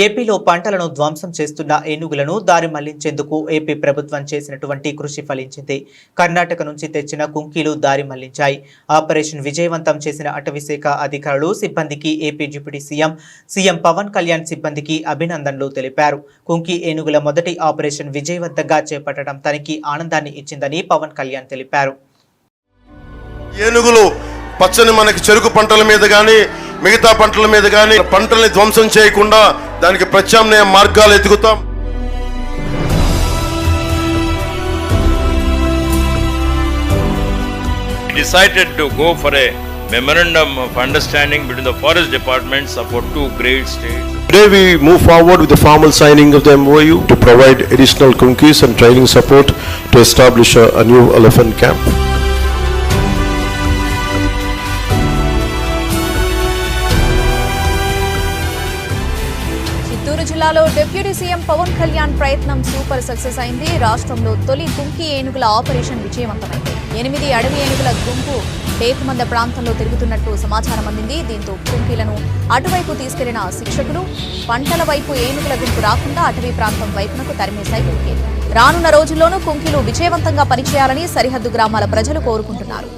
ఏపీలో పంటలను ధ్వంసం చేస్తున్న ఏనుగులను దారి మళ్ళించేందుకు ఏపీ ప్రభుత్వం చేసినటువంటి కృషి ఫలించింది. కర్ణాటక నుంచి తెచ్చిన కుంకీలు దారి మళ్ళించాయి. ఆపరేషన్ విజయవంతం చేసిన అటవీశాఖ అధికారులు సిబ్బందికి AP deputy CM CM Pawan Kalyan సిబ్బందికి అభినందనలు తెలిపారు. కుంకీ ఏనుగుల మొదటి ఆపరేషన్ విజయవంతంగా చేపట్టడం తనకి ఆనందాన్ని ఇచ్చిందని పవన్ కళ్యాణ్ తెలిపారు. ఏనుగులు పచ్చని మనకి చెరుకు పంటల మీద కానీ మిగతా పంటల మీద కానీ పంటల్ని ధ్వంసం చేయకుండా దానికి ప్రత్యామ్నాయ మార్గాలు ఎదుగుతాం decided to go for a memorandum of understanding between the forest departments of our two great states. Today we move forward with the formal signing of the MOU to provide additional kunkis and training support to establish a, a new elephant camp. Chittoor జిల్లాలో deputy CM Pawan Kalyan ప్రయత్నం super success అయింది. రాష్ట్రంలో తొలి కుంకి ఏనుగుల operation విజయవంతమైంది. ఎనిమిది అడవి ఏనుగుల గుంపు టేకుమంద ప్రాంతంలో తిరుగుతున్నట్టు సమాచారం అందింది. దీంతో కుంకీలను అటువైపు తీసుకెళ్ళిన శిక్షకులు పంటల వైపు ఏనుగుల గుంపు రాకుండా అటవీ ప్రాంతం వైపునకు తరిమేశాయి కుంకీలు రానున్న రోజుల్లోనూ కుంకీలు విజయవంతంగా పనిచేయాలని సరిహద్దు గ్రామాల ప్రజలు కోరుకుంటున్నారు.